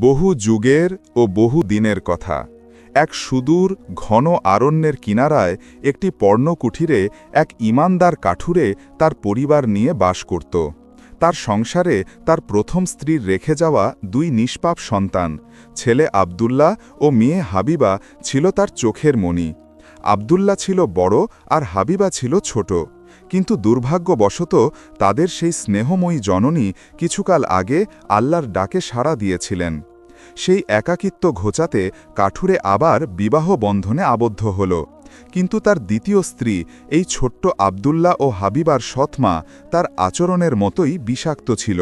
বহু যুগের ও বহু দিনের কথা। এক সুদূর, ঘন আরণ্যের কিনারায় একটি পর্ণকুঠিরে এক ইমানদার কাঠুরে তার পরিবার নিয়ে বাস করত। তার সংসারে তার প্রথম স্ত্রীর রেখে যাওয়া দুই নিষ্পাপ সন্তান, ছেলে আবদুল্লাহ ও মেয়ে হাবিবা, ছিল তার চোখের মণি। আবদুল্লাহ ছিল বড় আর হাবিবা ছিল ছোট। কিন্তু দুর্ভাগ্যবশত তাদের সেই স্নেহময়ী জননী কিছুকাল আগে আল্লাহর ডাকে সাড়া দিয়েছিলেন। সেই একাকিত্ব ঘোচাতে কাঠুরে আবার বিবাহ বন্ধনে আবদ্ধ হল। কিন্তু তার দ্বিতীয় স্ত্রী, এই ছোট্ট আবদুল্লাহ ও হাবিবার সৎমা, তার আচরণের মতোই বিষাক্ত ছিল।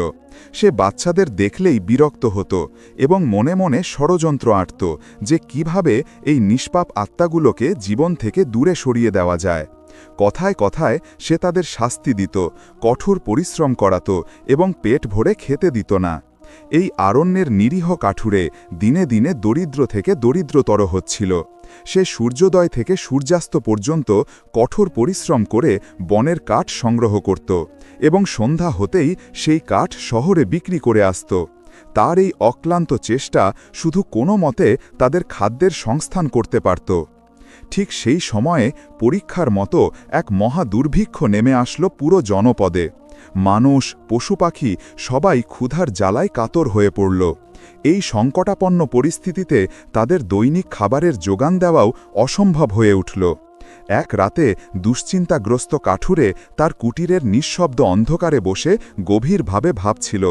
সে বাচ্চাদের দেখলেই বিরক্ত হতো এবং মনে মনে ষড়যন্ত্র আঁটত যে কীভাবে এই নিষ্পাপ আত্মাগুলোকে জীবন থেকে দূরে সরিয়ে দেওয়া যায়। কথায় কথায় সে তাদের শাস্তি দিত, কঠোর পরিশ্রম করাত এবং পেট ভরে খেতে দিত না। এই আরণ্যের নিরীহ কাঠুরে দিনে দিনে দরিদ্র থেকে দরিদ্রতর হচ্ছিল। সে সূর্যোদয় থেকে সূর্যাস্ত পর্যন্ত কঠোর পরিশ্রম করে বনের কাঠ সংগ্রহ করত এবং সন্ধ্যা হতেই সেই কাঠ শহরে বিক্রি করে আসত। তার এই অক্লান্ত চেষ্টা শুধু কোনো মতে তাদের খাদ্যের সংস্থান করতে পারত। ঠিক সেই সময়ে পরীক্ষার মতো এক মহা দুর্ভিক্ষ নেমে আসলো পুরো জনপদে। মানুষ, পশু পাখি সবাই ক্ষুধার জ্বালায় কাতর হয়ে পড়ল। এই সংকটাপন্ন পরিস্থিতিতে তাদের দৈনিক খাবারের যোগান দেওয়াও অসম্ভব হয়ে উঠল। এক রাতে দুশ্চিন্তাগ্রস্ত কাঠুরে তার কুটিরের নিঃশব্দ অন্ধকারে বসে গভীরভাবে ভাবছিল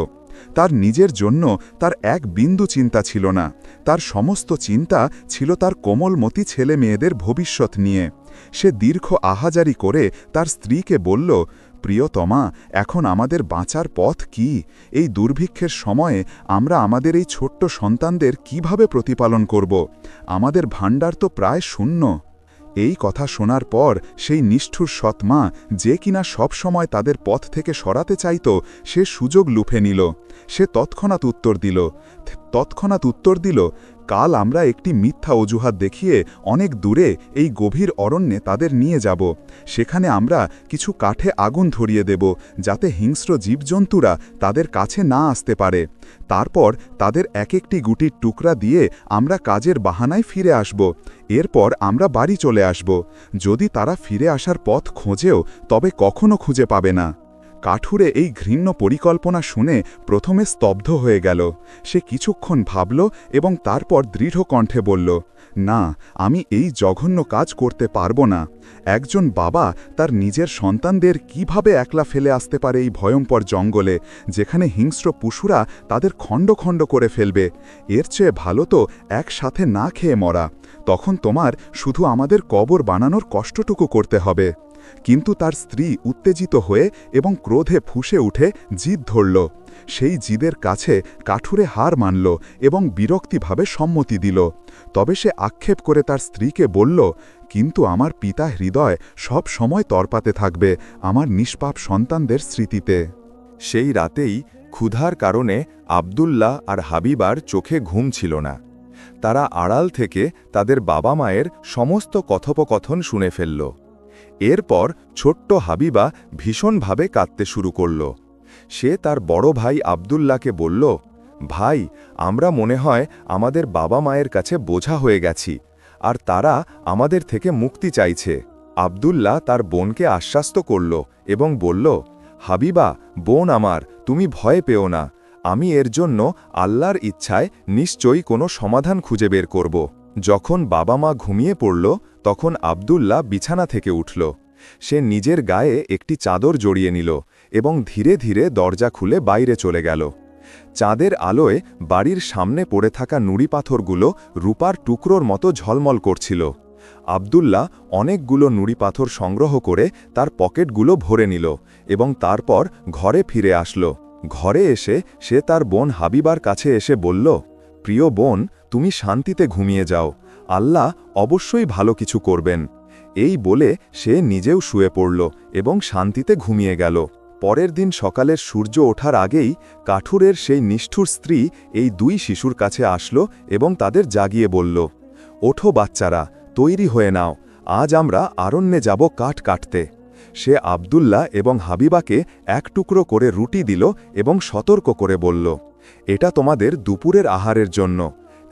তার নিজের জন্য তার এক বিন্দু চিন্তা ছিল না। তার সমস্ত চিন্তা ছিল তার কোমলমতি ছেলে মেয়েদের ভবিষ্যৎ নিয়ে। সে দীর্ঘ আহাজারি করে তার স্ত্রীকে বলল, প্রিয়তমা, এখন আমাদের বাঁচার পথ কি? এই দুর্ভিক্ষের সময়ে আমরা আমাদের এই ছোট্ট সন্তানদের কীভাবে প্রতিপালন করব? আমাদের ভাণ্ডার তো প্রায় শূন্য। এই কথা শোনার পর সেই নিষ্ঠুর সৎমা যে কিনা সব সময় তাদের পথ থেকে সরাতে চাইত, সে সুযোগ লুফে নিল। সে তৎক্ষণাৎ উত্তর দিল তৎক্ষণাৎ উত্তর দিল, কাল আমরা একটি মিথ্যা অজুহাত দেখিয়ে অনেক দূরে এই গভীর অরণ্যে তাদের নিয়ে যাব। সেখানে আমরা কিছু কাঠে আগুন ধরিয়ে দেব, যাতে হিংস্র জীবজন্তুরা তাদের কাছে না আসতে পারে। তারপর তাদের এক একটি গুটির টুকরা দিয়ে আমরা কাজের বাহানায় ফিরে আসব। এরপর আমরা বাড়ি চলে আসব। যদি তারা ফিরে আসার পথ খোঁজেও, তবে কখনো খুঁজে পাবে না। কাঠুরে এই ঘৃণ্য পরিকল্পনা শুনে প্রথমে স্তব্ধ হয়ে গেল। সে কিছুক্ষণ ভাবল এবং তারপর দৃঢ় কণ্ঠে বলল, না, আমি এই জঘন্য কাজ করতে পারব না। একজন বাবা তার নিজের সন্তানদের কীভাবে একলা ফেলে আসতে পারে এই ভয়ঙ্কর জঙ্গলে, যেখানে হিংস্র পশুরা তাদের খণ্ড খণ্ড করে ফেলবে। এর চেয়ে ভালো তো একসাথে না খেয়ে মরা। তখন তোমার শুধু আমাদের কবর বানানোর কষ্টটুকু করতে হবে। কিন্তু তার স্ত্রী উত্তেজিত হয়ে এবং ক্রোধে ফুসে উঠে জিদ ধরল। সেই জিদের কাছে কাঠুরে হার মানল এবং বিরক্তিভাবে সম্মতি দিল। তবে সে আক্ষেপ করে তার স্ত্রীকে বলল, কিন্তু আমার পিতা হৃদয় সব সময় তরপাতে থাকবে আমার নিষ্পাপ সন্তানদের স্মৃতিতে। সেই রাতেই ক্ষুধার কারণে আবদুল্লাহ আর হাবিবার চোখে ঘুম ছিল না। তারা আড়াল থেকে তাদের বাবা মায়ের সমস্ত কথোপকথন শুনে ফেলল। এরপর ছোট্ট হাবিবা ভীষণভাবে কাঁদতে শুরু করল। সে তার বড় ভাই আবদুল্লাকে বলল, ভাই, আমরা মনে হয় আমাদের বাবা মায়ের কাছে বোঝা হয়ে গেছি, আর তারা আমাদের থেকে মুক্তি চাইছে। আবদুল্লাহ তার বোনকে আশ্বাস্ত করল এবং বলল, হাবিবা, বোন আমার, তুমি ভয় পেও না। আমি এর জন্য আল্লাহর ইচ্ছায় নিশ্চয়ই কোনো সমাধান খুঁজে বের করব। যখন বাবা মা ঘুমিয়ে পড়ল তখন আবদুল্লাহ বিছানা থেকে উঠল। সে নিজের গায়ে একটি চাদর জড়িয়ে নিল এবং ধীরে ধীরে দরজা খুলে বাইরে চলে গেল। চাঁদের আলোয় বাড়ির সামনে পড়ে থাকা নুড়ি পাথরগুলো রূপার টুকরোর মতো ঝলমল করছিল। আবদুল্লাহ অনেকগুলো নুড়ি পাথর সংগ্রহ করে তার পকেটগুলো ভরে নিল এবং তারপর ঘরে ফিরে আসলো। ঘরে এসে সে তার বোন হাবিবার কাছে এসে বলল, প্রিয় বোন, তুমি শান্তিতে ঘুমিয়ে যাও। আল্লাহ অবশ্যই ভালো কিছু করবেন। এই বলে সে নিজেও শুয়ে পড়ল এবং শান্তিতে ঘুমিয়ে গেল। পরের দিন সকালের সূর্য ওঠার আগেই কাঠুরের সেই নিষ্ঠুর স্ত্রী এই দুই শিশুর কাছে আসলো এবং তাদের জাগিয়ে বলল, ওঠো বাচ্চারা, তৈরি হয়ে নাও। আজ আমরা আরণ্যে যাব কাঠ কাটতে। সে আবদুল্লাহ এবং হাবিবাকে এক টুকরো করে রুটি দিল এবং সতর্ক করে বলল, এটা তোমাদের দুপুরের আহারের জন্য।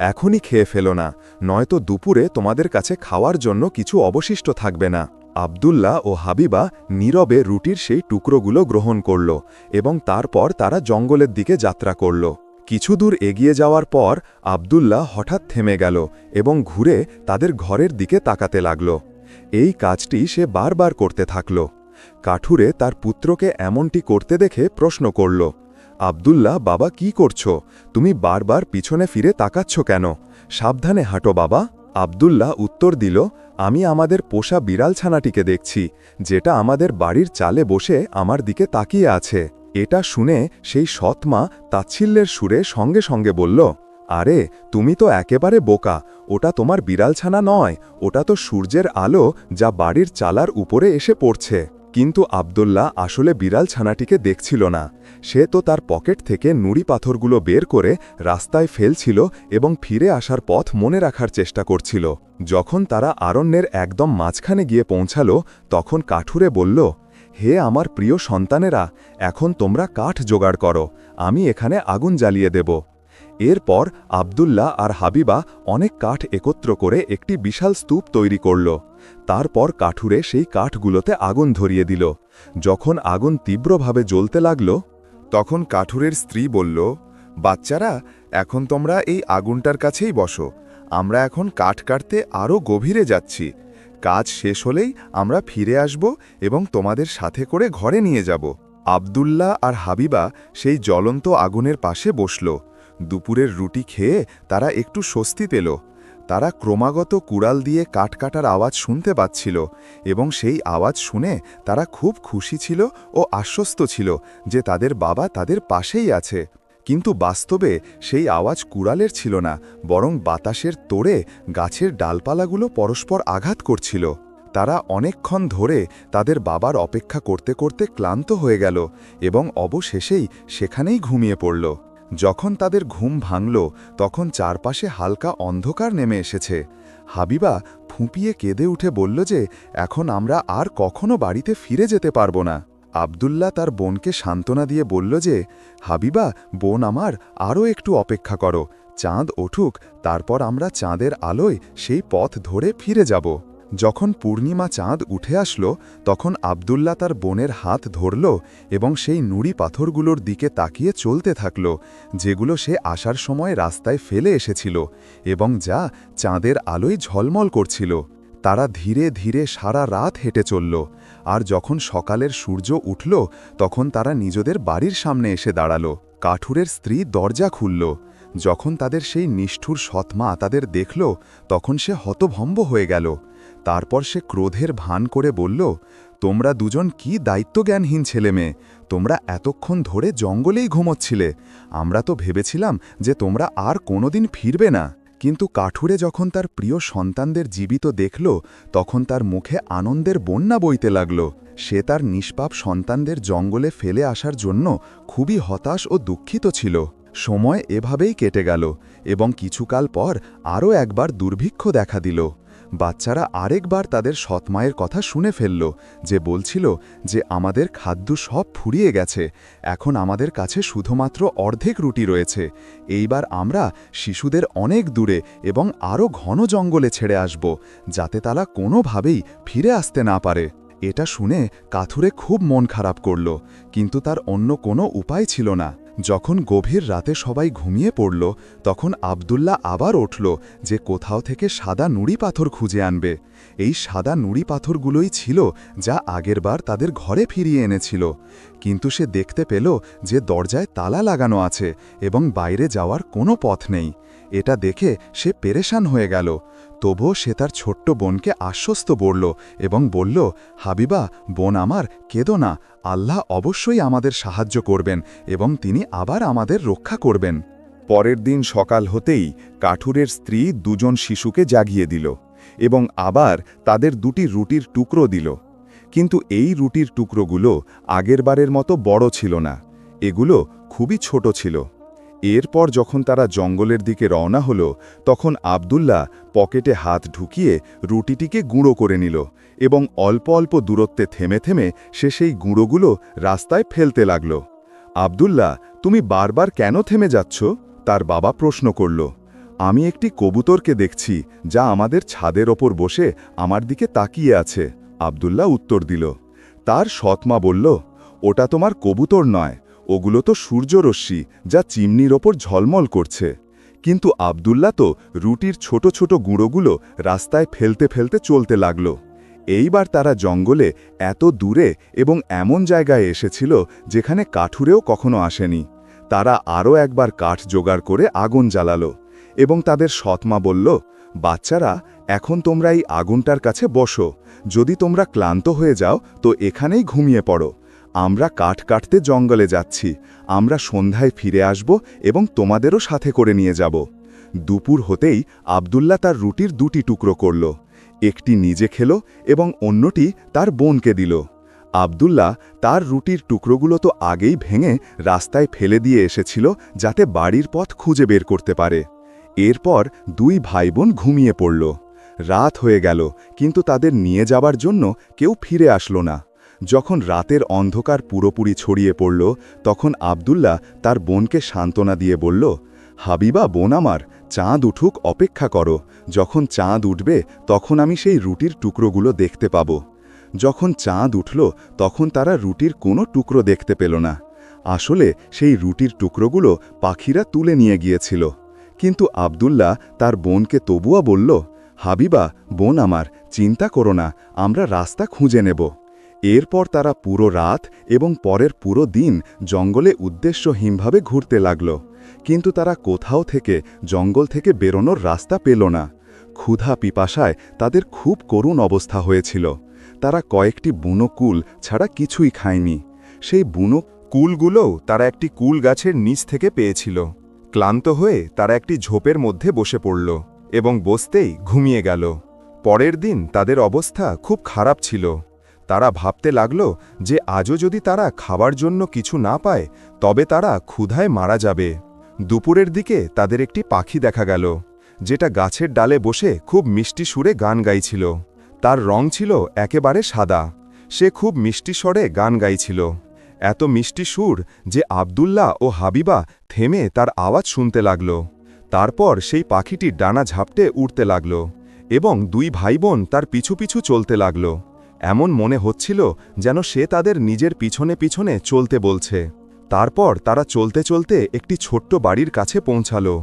এখনই খেয়ে ফেলো না, নয়তো দুপুরে তোমাদের কাছে খাওয়ার জন্য কিছু অবশিষ্ট থাকবে না। আবদুল্লাহ ও হাবিবা নীরবে রুটির সেই টুকরোগুলো গ্রহণ করল এবং তারপর তারা জঙ্গলের দিকে যাত্রা করল। কিছু দূর এগিয়ে যাওয়ার পর আবদুল্লাহ হঠাৎ থেমে গেল এবং ঘুরে তাদের ঘরের দিকে তাকাতে লাগল। এই কাজটি সে বারবার করতে থাকল। কাঠুরে তার পুত্রকে এমনটি করতে দেখে প্রশ্ন করল আবদুল্লাহ, বাবা, কি করছ? তুমি বারবার পিছনে ফিরে তাকাচ্ছ কেন? সাবধানে হাঁটো বাবা। আবদুল্লাহ উত্তর দিল, আমি আমাদের পোষা বিড়াল ছানাটিকে দেখছি, যেটা আমাদের বাড়ির চালে বসে আমার দিকে তাকিয়ে আছে। এটা শুনে সেই সৎমা তাচ্ছিল্যের সুরে সঙ্গে সঙ্গে বলল, আরে, তুমি তো একেবারে বোকা। ওটা তোমার বিড়ালছানা নয়, ওটা তো সূর্যের আলো যা বাড়ির চালার উপরে এসে পড়ছে। কিন্তু আবদুল্লাহ আসলে বিড়াল ছানাটিকে দেখছিল না। সে তো তার পকেট থেকে নুড়ি পাথরগুলো বের করে রাস্তায় ফেলছিল এবং ফিরে আসার পথ মনে রাখার চেষ্টা করছিল। যখন তারা আরণ্যের একদম মাঝখানে গিয়ে পৌঁছালো, তখন কাঠুরে বলল, হে আমার প্রিয় সন্তানেরা, এখন তোমরা কাঠ জোগাড় করো, আমি এখানে আগুন জ্বালিয়ে দেব। এরপর আবদুল্লাহ আর হাবিবা অনেক কাঠ একত্র করে একটি বিশাল স্তূপ তৈরি করল। তারপর কাঠুরে সেই কাঠগুলোতে আগুন ধরিয়ে দিল। যখন আগুন তীব্রভাবে জ্বলতে লাগল, তখন কাঠুরের স্ত্রী বলল, বাচ্চারা, এখন তোমরা এই আগুনটার কাছেই বসো। আমরা এখন কাঠ কাটতে আরও গভীরে যাচ্ছি। কাজ শেষ হলেই আমরা ফিরে আসব এবং তোমাদের সাথে করে ঘরে নিয়ে যাব। আবদুল্লাহ আর হাবিবা সেই জ্বলন্ত আগুনের পাশে বসল। দুপুরের রুটি খেয়ে তারা একটু স্বস্তি পেল। তারা ক্রমাগত কুড়াল দিয়ে কাঠ কাটার আওয়াজ শুনতে পাচ্ছিল এবং সেই আওয়াজ শুনে তারা খুব খুশি ছিল ও আশ্বস্ত ছিল যে তাদের বাবা তাদের পাশেই আছে। কিন্তু বাস্তবে সেই আওয়াজ কুড়ালের ছিল না, বরং বাতাসের তোড়ে গাছের ডালপালাগুলো পরস্পর আঘাত করছিল। তারা অনেকক্ষণ ধরে তাদের বাবার অপেক্ষা করতে করতে ক্লান্ত হয়ে গেল এবং অবশেষেই সেখানেই ঘুমিয়ে পড়ল। যখন তাদের ঘুম ভাঙল, তখন চারপাশে হালকা অন্ধকার নেমে এসেছে। হাবিবা ফুঁপিয়ে কেঁদে উঠে বলল যে, এখন আমরা আর কখনো বাড়িতে ফিরে যেতে পারব না। আবদুল্লাহ তার বোনকে সান্ত্বনা দিয়ে বলল যে, হাবিবা, বোন আমার, আরও একটু অপেক্ষা করো। চাঁদ ওঠুক তারপর আমরা চাঁদের আলোয় সেই পথ ধরে ফিরে যাব। যখন পূর্ণিমা চাঁদ উঠে আসলো, তখন আবদুল্লাহ তার বোনের হাত ধরল এবং সেই নুড়ি পাথরগুলোর দিকে তাকিয়ে চলতে থাকল, যেগুলো সে আসার সময় রাস্তায় ফেলে এসেছিল এবং যা চাঁদের আলোয় ঝলমল করছিল। তারা ধীরে ধীরে সারা রাত হেঁটে চলল, আর যখন সকালের সূর্য উঠল, তখন তারা নিজেদের বাড়ির সামনে এসে দাঁড়াল। কাঠুরের স্ত্রী দরজা খুলল। যখন তাদের সেই নিষ্ঠুর সৎমা তাদের দেখল, তখন সে হতভম্ব হয়ে গেল। তারপর সে ক্রোধের ভান করে বলল, তোমরা দুজন কি দায়িত্বজ্ঞানহীন ছেলে মেয়ে? তোমরা এতক্ষণ ধরে জঙ্গলেই ঘুমোচ্ছিলে। আমরা তো ভেবেছিলাম যে তোমরা আর কোনোদিন ফিরবে না। কিন্তু কাঠুরে যখন তার প্রিয় সন্তানদের জীবিত দেখল, তখন তার মুখে আনন্দের বন্যা বইতে লাগল। সে তার নিষ্পাপ সন্তানদের জঙ্গলে ফেলে আসার জন্য খুবই হতাশ ও দুঃখিত ছিল। সময় এভাবেই কেটে গেল এবং কিছুকাল পর আরও একবার দুর্ভিক্ষ দেখা দিল। বাচ্চারা আরেকবার তাদের সৎমায়ের কথা শুনে ফেলল, যে বলছিল যে আমাদের খাদ্য সব ফুরিয়ে গেছে, এখন আমাদের কাছে শুধুমাত্র অর্ধেক রুটি রয়েছে। এইবার আমরা শিশুদের অনেক দূরে এবং আরও ঘন জঙ্গলে ছেড়ে আসব, যাতে তারা কোনোভাবেই ফিরে আসতে না পারে। এটা শুনে কাথুরে খুব মন খারাপ করল, কিন্তু তার অন্য কোনো উপায় ছিল না। যখন গভীর রাতে সবাই ঘুমিয়ে পড়ল, তখন আবদুল্লাহ আবার উঠল যে কোথাও থেকে সাদা নুড়ি পাথর খুঁজে আনবে। এই সাদা নুড়ি পাথরগুলোই ছিল যা আগেরবার তাদের ঘরে ফিরিয়ে এনেছিল। কিন্তু সে দেখতে পেল যে দরজায় তালা লাগানো আছে এবং বাইরে যাওয়ার কোনো পথ নেই। এটা দেখে সে পেরেশান হয়ে গেল। তবুও সে তার ছোট্ট বোনকে আশ্বস্ত বলল এবং বলল, হাবিবা, বোন আমার, কেঁদো না। আল্লাহ অবশ্যই আমাদের সাহায্য করবেন এবং তিনি আবার আমাদের রক্ষা করবেন। পরের দিন সকাল হতেই কাঠুরের স্ত্রী দুজন শিশুকে জাগিয়ে দিল এবং আবার তাদের দুটি রুটির টুকরো দিল। কিন্তু এই রুটির টুকরোগুলো আগেরবারের মতো বড় ছিল না। এগুলো খুবই ছোট ছিল। এরপর যখন তারা জঙ্গলের দিকে রওনা হলো, তখন আবদুল্লাহ পকেটে হাত ঢুকিয়ে রুটিটিকে গুঁড়ো করে নিল এবং অল্প অল্প দূরত্বে থেমে থেমে সে সেই গুঁড়োগুলো রাস্তায় ফেলতে লাগল। আবদুল্লাহ, তুমি বারবার কেন থেমে যাচ্ছ? তার বাবা প্রশ্ন করল। আমি একটি কবুতরকে দেখছি যা আমাদের ছাদের ওপর বসে আমার দিকে তাকিয়ে আছে। আবদুল্লাহ উত্তর দিল। তার সৎমা বলল, ওটা তোমার কবুতর নয় ওগুলো তো সূর্যরশ্মি, যা চিমনির ওপর ঝলমল করছে। কিন্তু আবদুল্লা তো রুটির ছোট ছোট গুঁড়োগুলো রাস্তায় ফেলতে ফেলতে চলতে লাগল। এইবার তারা জঙ্গলে এত দূরে এবং এমন জায়গায় এসেছিল যেখানে কাঠুরেও কখনো আসেনি। তারা আরও একবার কাঠ জোগাড় করে আগুন জ্বালালো এবং তাদের সৎমা বলল, বাচ্চারা, এখন তোমরা এই আগুনটার কাছে বসো। যদি তোমরা ক্লান্ত হয়ে যাও, তো এখানেই ঘুমিয়ে পড়ো। আমরা কাঠ কাটতে জঙ্গলে যাচ্ছি। আমরা সন্ধ্যায় ফিরে আসব এবং তোমাদেরও সাথে করে নিয়ে যাব। দুপুর হতেই আবদুল্লা তার রুটির দুটি টুকরো করল। একটি নিজে খেল এবং অন্যটি তার বোনকে দিল। আবদুল্লাহ তার রুটির টুকরোগুলো তো আগেই ভেঙে রাস্তায় ফেলে দিয়ে এসেছিল যাতে বাড়ির পথ খুঁজে বের করতে পারে। এরপর দুই ভাই বোন ঘুমিয়ে পড়ল। রাত হয়ে গেল, কিন্তু তাদের নিয়ে যাবার জন্য কেউ ফিরে আসলো না। যখন রাতের অন্ধকার পুরোপুরি ছড়িয়ে পড়ল, তখন আবদুল্লাহ তার বোনকে সান্ত্বনা দিয়ে বলল, হাবিবা, বোন আমার, চাঁদ উঠুক, অপেক্ষা করো। যখন চাঁদ উঠবে, তখন আমি সেই রুটির টুকরোগুলো দেখতে পাব। যখন চাঁদ উঠল, তখন তারা রুটির কোনো টুকরো দেখতে পেল না। আসলে সেই রুটির টুকরোগুলো পাখিরা তুলে নিয়ে গিয়েছিল। কিন্তু আবদুল্লাহ তার বোনকে তবুয়া বলল, হাবিবা, বোন আমার, চিন্তা করো না, আমরা রাস্তা খুঁজে নেব। এরপর তারা পুরো রাত এবং পরের পুরো দিন জঙ্গলে উদ্দেশ্যহীনভাবে ঘুরতে লাগল। কিন্তু তারা কোথাও থেকে, জঙ্গল থেকে বেরোনোর রাস্তা পেল না। ক্ষুধা পিপাসায় তাদের খুব করুণ অবস্থা হয়েছিল। তারা কয়েকটি বুনো কুল ছাড়া কিছুই খায়নি। সেই বুনো কুলগুলোও তারা একটি কুল গাছের নিচ থেকে পেয়েছিল। ক্লান্ত হয়ে তারা একটি ঝোপের মধ্যে বসে পড়ল এবং বসতেই ঘুমিয়ে গেল। পরের দিন তাদের অবস্থা খুব খারাপ ছিল। তারা ভাবতে লাগল যে আজও যদি তারা খাবার জন্য কিছু না পায়, তবে তারা ক্ষুধায় মারা যাবে। দুপুরের দিকে তাদের একটি পাখি দেখা গেল, যেটা গাছের ডালে বসে খুব মিষ্টি সুরে গান গাইছিল। তার রং ছিল একেবারে সাদা, সে খুব মিষ্টি স্বরে গান গাইছিল। এত মিষ্টি সুর যে আবদুল্লাহ ও হাবিবা থেমে তার আওয়াজ শুনতে লাগল। তারপর সেই পাখিটির ডানা ঝাপটে উড়তে লাগল এবং দুই ভাইবোন তার পিছু পিছু চলতে লাগল। এমন মনে হচ্ছিল যেন সে তাদের নিজের পিছনে পিছনে চলতে বলছে। তারপর তারা চলতে চলতে একটি ছোট্ট বাড়ির কাছে পৌঁছালো।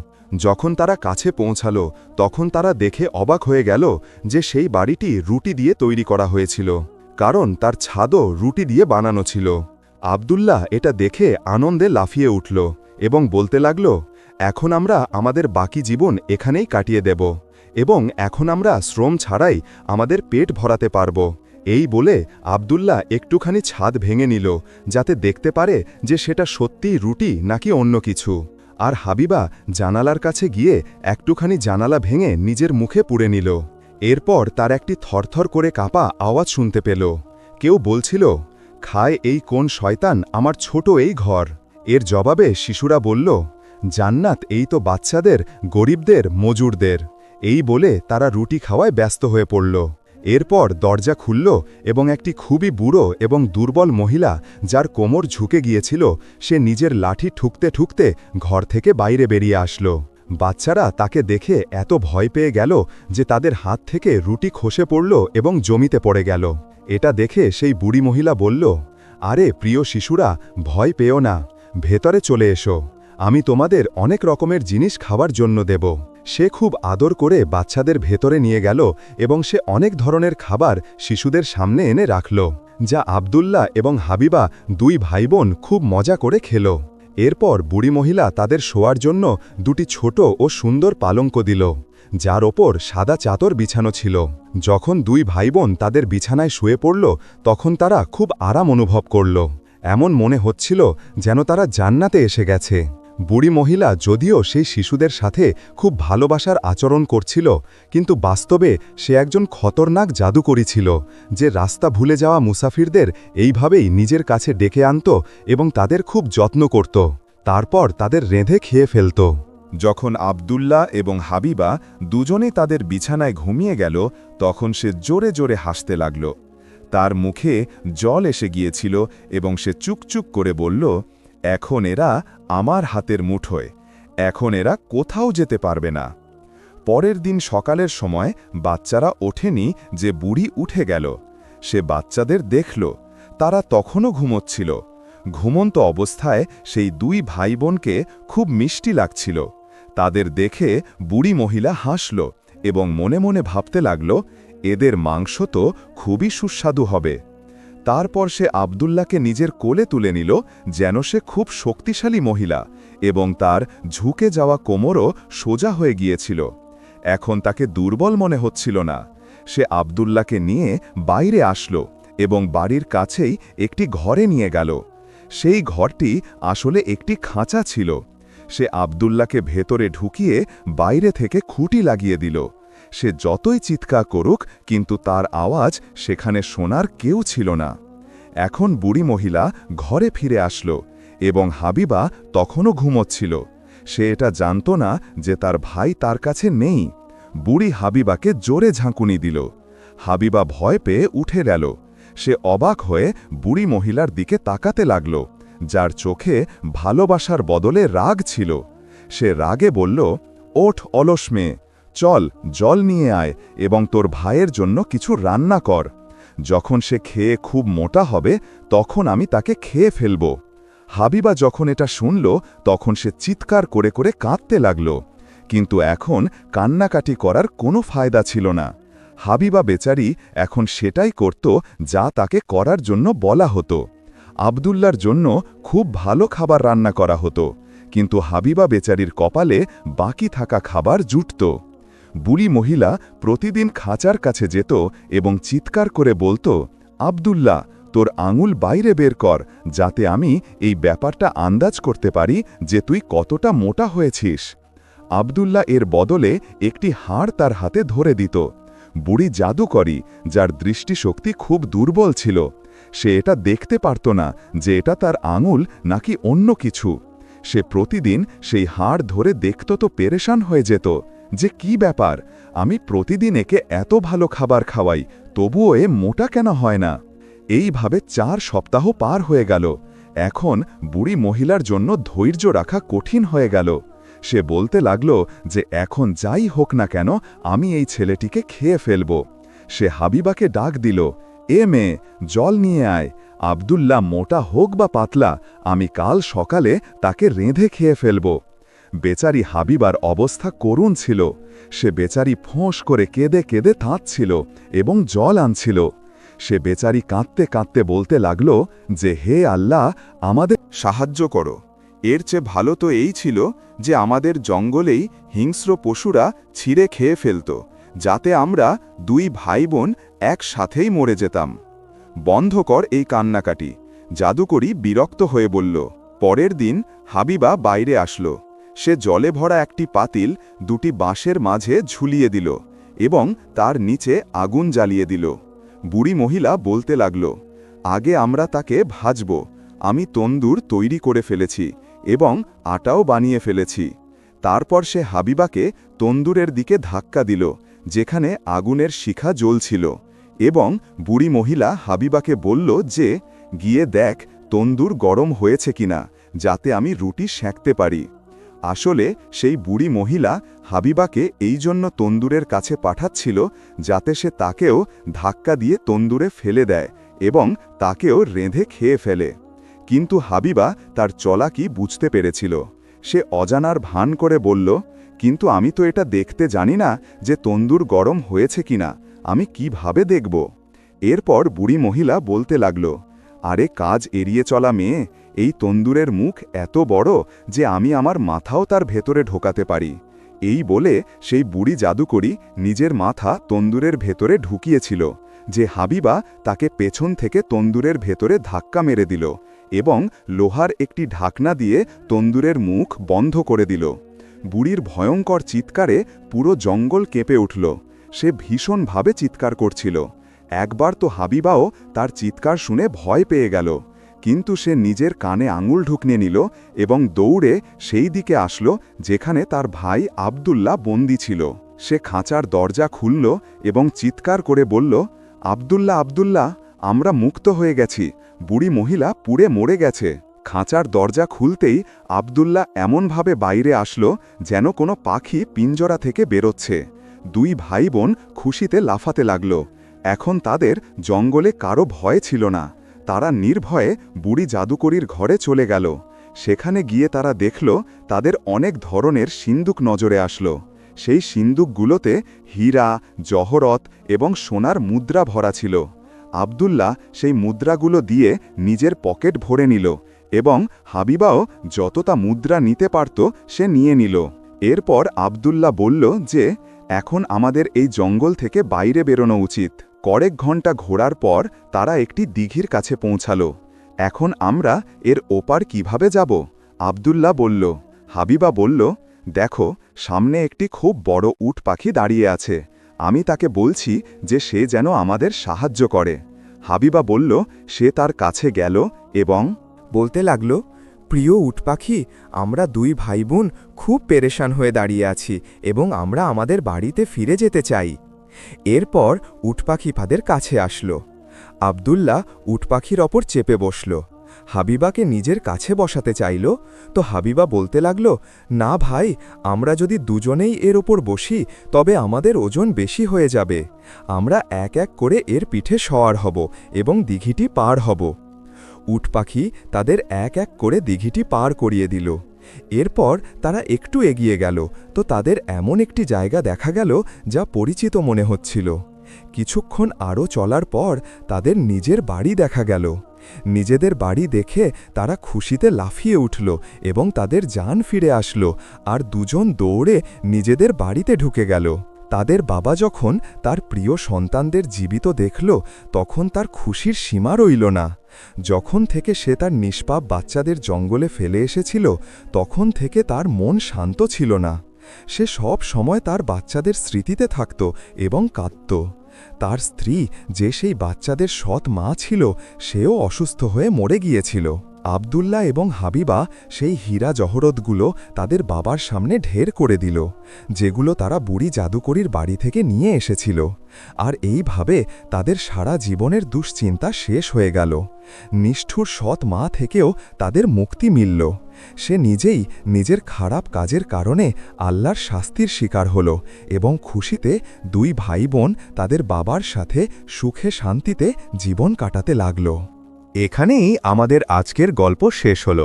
যখন তারা কাছে পৌঁছালো, তখন তারা দেখে অবাক হয়ে গেল যে সেই বাড়িটি রুটি দিয়ে তৈরি করা হয়েছিল, কারণ তার ছাদও রুটি দিয়ে বানানো ছিল। আবদুল্লাহ এটা দেখে আনন্দে লাফিয়ে উঠল এবং বলতে লাগল, এখন আমরা আমাদের বাকি জীবন এখানেই কাটিয়ে দেব এবং এখন আমরা শ্রম ছাড়াই আমাদের পেট ভরাতে পারব। এই বলে আবদুল্লাহ একটুখানি ছাদ ভেঙে নিল, যাতে দেখতে পারে যে সেটা সত্যিই রুটি নাকি অন্য কিছু। আর হাবিবা জানালার কাছে গিয়ে একটুখানি জানালা ভেঙে নিজের মুখে পুড়ে নিল। এরপর তার একটি থরথর করে কাপা আওয়াজ শুনতে পেল। কেউ বলছিল, খায় এই কোন শয়তান আমার ছোট এই ঘর? এর জবাবে শিশুরা বলল, জান্নাত এই তো বাচ্চাদের, গরিবদের, মজুরদের। এই বলে তারা রুটি খাওয়ায় ব্যস্ত হয়ে পড়ল। এরপর দরজা খুলল এবং একটি খুবই বুড়ো এবং দুর্বল মহিলা যার কোমর ঝুঁকে গিয়েছিল, সে নিজের লাঠি ঠুকতে ঠুকতে ঘর থেকে বাইরে বেরিয়ে আসলো। বাচ্চারা তাকে দেখে এত ভয় পেয়ে গেল যে তাদের হাত থেকে রুটি খসে পড়ল এবং জমিতে পড়ে গেল। এটা দেখে সেই বুড়ি মহিলা বলল, আরে প্রিয় শিশুরা, ভয় পেও না, ভেতরে চলে এসো। আমি তোমাদের অনেক রকমের জিনিস খাওয়ার জন্য দেব। সে খুব আদর করে বাচ্চাদের ভেতরে নিয়ে গেল এবং সে অনেক ধরনের খাবার শিশুদের সামনে এনে রাখল, যা আবদুল্লাহ এবং হাবিবা দুই ভাইবোন খুব মজা করে খেল। এরপর বুড়ি মহিলা তাদের শোয়ার জন্য দুটি ছোট ও সুন্দর পালঙ্ক দিল, যার ওপর সাদা চাতর বিছানো ছিল। যখন দুই ভাইবোন তাদের বিছানায় শুয়ে পড়ল, তখন তারা খুব আরাম অনুভব করল। এমন মনে হচ্ছিল যেন তারা জান্নাতে এসে গেছে। বুড়ি মহিলা যদিও সেই শিশুদের সাথে খুব ভালোবাসার আচরণ করছিল, কিন্তু বাস্তবে সে একজন খতরনাক জাদুকরী ছিল যে রাস্তা ভুলে যাওয়া মুসাফিরদের এইভাবেই নিজের কাছে ডেকে আনত এবং তাদের খুব যত্ন করত। তারপর তাদের রেঁধে খেয়ে ফেলত। যখন আবদুল্লাহ এবং হাবিবা দুজনে তাদের বিছানায় ঘুমিয়ে গেল, তখন সে জোরে জোরে হাসতে লাগল। তার মুখে জল এসে গিয়েছিল এবং সে চুকচুক করে বলল এখন এরা আমার হাতের মুঠোয় এখন এরা কোথাও যেতে পারবে না। পরের দিন সকালের সময় বাচ্চারা ওঠেনি যে বুড়ি উঠে গেল। সে বাচ্চাদের দেখল, তারা তখনও ঘুমোচ্ছিল। ঘুমন্ত অবস্থায় সেই দুই ভাই বোনকে খুব মিষ্টি লাগছিল। তাদের দেখে বুড়ি মহিলা হাসল এবং মনে মনে ভাবতে লাগল, এদের মাংস তো খুবই সুস্বাদু হবে। তারপর সে আবদুল্লাকে নিজের কোলে তুলে নিল, যেন সে খুব শক্তিশালী মহিলা, এবং তার ঝুঁকে যাওয়া কোমরও সোজা হয়ে গিয়েছিল। এখন তাকে দুর্বল মনে হচ্ছিল না। সে আবদুল্লাকে নিয়ে বাইরে আসলো এবং বাড়ির কাছেই একটি ঘরে নিয়ে গেল। সেই ঘরটি আসলে একটি খাঁচা ছিল। সে আবদুল্লাকে ভেতরে ঢুকিয়ে বাইরে থেকে খুঁটি লাগিয়ে দিল। সে যতই চিৎকার করুক, কিন্তু তার আওয়াজ সেখানে শোনার কেউ ছিল না। এখন বুড়ি মহিলা ঘরে ফিরে আসলো এবং হাবিবা তখনও ঘুমোচ্ছিল। সে এটা জানত না যে তার ভাই তার কাছে নেই। বুড়ি হাবিবাকে জোরে ঝাঁকুনি দিল। হাবিবা ভয় পেয়ে উঠে গেল। সে অবাক হয়ে বুড়ি মহিলার দিকে তাকাতে লাগল, যার চোখে ভালোবাসার বদলে রাগ ছিল। সে রাগে বলল, ওঠ অলস মেয়ে চল, জল নিয়ে আয় এবং তোর ভাইয়ের জন্য কিছু রান্না কর। যখন সে খেয়ে খুব মোটা হবে, তখন আমি তাকে খেয়ে ফেলব। হাবিবা যখন এটা শুনল, তখন সে চিৎকার করে করে কাঁদতে লাগল। কিন্তু এখন কান্নাকাটি করার কোনো ফায়দা ছিল না। হাবিবা বেচারি এখন সেটাই করত যা তাকে করার জন্য বলা হতো। আবদুল্লার জন্য খুব ভালো খাবার রান্না করা হতো, কিন্তু হাবিবা বেচারির কপালে বাকি থাকা খাবার জুটত। বুড়ি মহিলা প্রতিদিন খাঁচার কাছে যেত এবং চিৎকার করে বলতো আবদুল্লা তোর আঙুল বাইরে বের কর, যাতে আমি এই ব্যাপারটা আন্দাজ করতে পারি যে তুই কতটা মোটা হয়েছিস। আবদুল্লা এর বদলে একটি হাড় তার হাতে ধরে দিত। বুড়ি জাদুকরি, যার দৃষ্টিশক্তি খুব দুর্বল ছিল। সে এটা দেখতে পারত না যে এটা তার আঙুল নাকি অন্য কিছু। সে প্রতিদিন সেই হাড় ধরে দেখত তো পেরেশান হয়ে যেত। যে কি ব্যাপার, আমি প্রতিদিন একে এত ভালো খাবার খাওয়াই, তবুও এ মোটা কেন হয় না? এইভাবে চার সপ্তাহ পার হয়ে গেল। এখন বুড়ি মহিলার জন্য ধৈর্য রাখা কঠিন হয়ে গেল। সে বলতে লাগল যে এখন যাই হোক না কেন, আমি এই ছেলেটিকে খেয়ে ফেলব। সে হাবিবাকে ডাক দিল, এ মেয়ে, জল নিয়ে আয়। আবদুল্লাহ মোটা হোক বা পাতলা, আমি কাল সকালে তাকে রেঁধে খেয়ে ফেলব। বেচারি হাবিবার অবস্থা করুণ ছিল। সে বেচারি ফোঁস করে কেঁদে কেঁদে তাঁতছিল এবং জল আনছিল। সে বেচারি কাঁদতে কাঁদতে বলতে লাগল যে, হে আল্লাহ, আমাদের সাহায্য করো। এর চেয়ে ভালো তো এই ছিল যে, আমাদের জঙ্গলেই হিংস্র পশুরা ছিঁড়ে খেয়ে ফেলত, যাতে আমরা দুই ভাই বোন একসাথেই মরে যেতাম। বন্ধ কর এই কান্নাকাটি। জাদুকরি বিরক্ত হয়ে বলল, পরের দিন হাবিবা বাইরে আসলো। সে জলে ভরা একটি পাতিল দুটি বাঁশের মাঝে ঝুলিয়ে দিল এবং তার নিচে আগুন জ্বালিয়ে দিল। বুড়ি মহিলা বলতে লাগল, আগে আমরা তাকে ভাজব, আমি তন্দুর তৈরি করে ফেলেছি এবং আটাও বানিয়ে ফেলেছি। তারপর সে হাবিবাকে তন্দুরের দিকে ধাক্কা দিল, যেখানে আগুনের শিখা জ্বলছিল এবং বুড়ি মহিলা হাবিবাকে বলল যে, গিয়ে দেখ তন্দুর গরম হয়েছে কিনা, যাতে আমি রুটি সেঁকতে পারি। আসলে সেই বুড়ি মহিলা হাবিবাকে এই জন্য তন্দুরের কাছে পাঠাচ্ছিল যাতে সে তাকেও ধাক্কা দিয়ে তন্দুরে ফেলে দেয় এবং তাকেও রেঁধে খেয়ে ফেলে। কিন্তু হাবিবা তার চলাকি বুঝতে পেরেছিল। সে অজানার ভান করে বলল, কিন্তু আমি তো এটা দেখতে জানি না যে তন্দুর গরম হয়েছে কিনা, আমি কীভাবে দেখব? এরপর বুড়ি মহিলা বলতে লাগল, আরে কাজ এড়িয়ে চলা মেয়ে এই তন্দুরের মুখ এত বড় যে আমি আমার মাথাও তার ভেতরে ঢোকাতে পারি। এই বলে সেই বুড়ি জাদুকরি নিজের মাথা তন্দুরের ভেতরে ঢুকিয়েছিল, যে হাবিবা তাকে পেছন থেকে তন্দুরের ভেতরে ধাক্কা মেরে দিল এবং লোহার একটি ঢাকনা দিয়ে তন্দুরের মুখ বন্ধ করে দিল। বুড়ির ভয়ঙ্কর চিৎকারে পুরো জঙ্গল কেঁপে উঠল। সে ভীষণভাবে চিৎকার করছিল। একবার তো হাবিবাও তার চিৎকার শুনে ভয় পেয়ে গেল। কিন্তু সে নিজের কানে আঙুল ঢুকনে নিল এবং দৌড়ে সেই দিকে আসলো যেখানে তার ভাই আবদুল্লাহ বন্দি ছিল। সে খাঁচার দরজা খুলল এবং চিৎকার করে বলল, আবদুল্লাহ আবদুল্লাহ, আমরা মুক্ত হয়ে গেছি। বুড়ি মহিলা পুড়ে মরে গেছে। খাঁচার দরজা খুলতেই আবদুল্লাহ এমনভাবে বাইরে আসলো যেন কোনো পাখি পিঞ্জরা থেকে বেরোচ্ছে। দুই ভাই বোন খুশিতে লাফাতে লাগল। এখন তাদের জঙ্গলে কারও ভয় ছিল না। তারা নির্ভয়ে বুড়ি জাদুকরির ঘরে চলে গেল। সেখানে গিয়ে তারা দেখল, তাদের অনেক ধরনের সিন্দুক নজরে আসলো। সেই সিন্দুকগুলোতে হীরা, জহরত এবং সোনার মুদ্রা ভরা ছিল। আবদুল্লাহ সেই মুদ্রাগুলো দিয়ে নিজের পকেট ভরে নিল এবং হাবিবাও যতটা মুদ্রা নিতে পারত সে নিয়ে নিল। এরপর আবদুল্লাহ বলল যে, এখন আমাদের এই জঙ্গল থেকে বাইরে বেরোনো উচিত। কয়েক ঘণ্টা ঘোরার পর তারা একটি দিঘির কাছে পৌঁছালো। এখন আমরা এর ওপার কীভাবে যাব? আবদুল্লাহ বলল। হাবিবা বলল, দেখো, সামনে একটি খুব বড় উট পাখি দাঁড়িয়ে আছে। আমি তাকে বলছি যে সে যেন আমাদের সাহায্য করে। হাবিবা বলল, সে তার কাছে গেল এবং বলতে লাগল, প্রিয় উট পাখি, আমরা দুই ভাই বোন খুব পেরেশান হয়ে দাঁড়িয়ে আছি এবং আমরা আমাদের বাড়িতে ফিরে যেতে চাই। এরপর উট পাখি ফাদের কাছে আসলো। আবদুল্লাহ উট পাখির ওপর চেপে বসল। হাবিবাকে নিজের কাছে বসাতে চাইল। তো হাবিবা বলতে লাগল, না ভাই, আমরা যদি দুজনেই এর ওপর বসি, তবে আমাদের ওজন বেশি হয়ে যাবে। আমরা এক এক করে এর পিঠে সওয়ার হব এবং দিঘিটি পার হব। উট পাখি তাদের এক এক করে দিঘিটি পার করিয়ে দিল। এরপর তারা একটু এগিয়ে গেল, তো তাদের এমন একটি জায়গা দেখা গেল যা পরিচিত মনে হচ্ছিল। কিছুক্ষণ আরও চলার পর তাদের নিজের বাড়ি দেখা গেল। নিজেদের বাড়ি দেখে তারা খুশিতে লাফিয়ে উঠল এবং তাদের যান ফিরে আসলো, আর দুজন দৌড়ে নিজেদের বাড়িতে ঢুকে গেল। তাদের বাবা যখন তার প্রিয় সন্তানদের জীবিত দেখল, তখন তার খুশির সীমা রইল না। যখন থেকে সে তার নিষ্পাপ বাচ্চাদের জঙ্গলে ফেলে এসেছিল, তখন থেকে তার মন শান্ত ছিল না। সে সব সময় তার বাচ্চাদের স্মৃতিতে থাকত এবং কাঁদত। তার স্ত্রী যে সেই বাচ্চাদের সৎ মা ছিল, সেও অসুস্থ হয়ে মরে গিয়েছিল। আবদুল্লাহ এবং হাবিবা সেই হীরা জহরতগুলো তাদের বাবার সামনে ঢের করে দিল, যেগুলো তারা বুড়ি জাদুকরির বাড়ি থেকে নিয়ে এসেছিল। আর এইভাবে তাদের সারা জীবনের দুশ্চিন্তা শেষ হয়ে গেল। নিষ্ঠুর সৎ মা থেকেও তাদের মুক্তি মিলল। সে নিজেই নিজের খারাপ কাজের কারণে আল্লাহর শাস্তির শিকার হল এবং খুশিতে দুই ভাই বোন তাদের বাবার সাথে সুখে শান্তিতে জীবন কাটাতে লাগল। এখানেই আমাদের আজকের গল্প শেষ হল।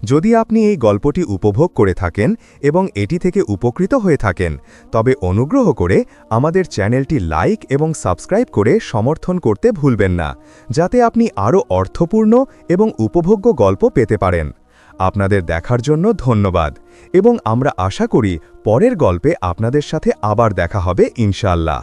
যদি আপনি এই গল্পটি উপভোগ করে থাকেন এবং এটি থেকে উপকৃত হয়ে থাকেন, তবে অনুগ্রহ করে আমাদের চ্যানেলটি লাইক এবং সাবস্ক্রাইব করে সমর্থন করতে ভুলবেন না, যাতে আপনি আরও অর্থপূর্ণ এবং উপভোগ্য গল্প পেতে পারেন। আপনাদের দেখার জন্য ধন্যবাদ, এবং আমরা আশা করি পরের গল্পে আপনাদের সাথে আবার দেখা হবে ইনশাআল্লাহ।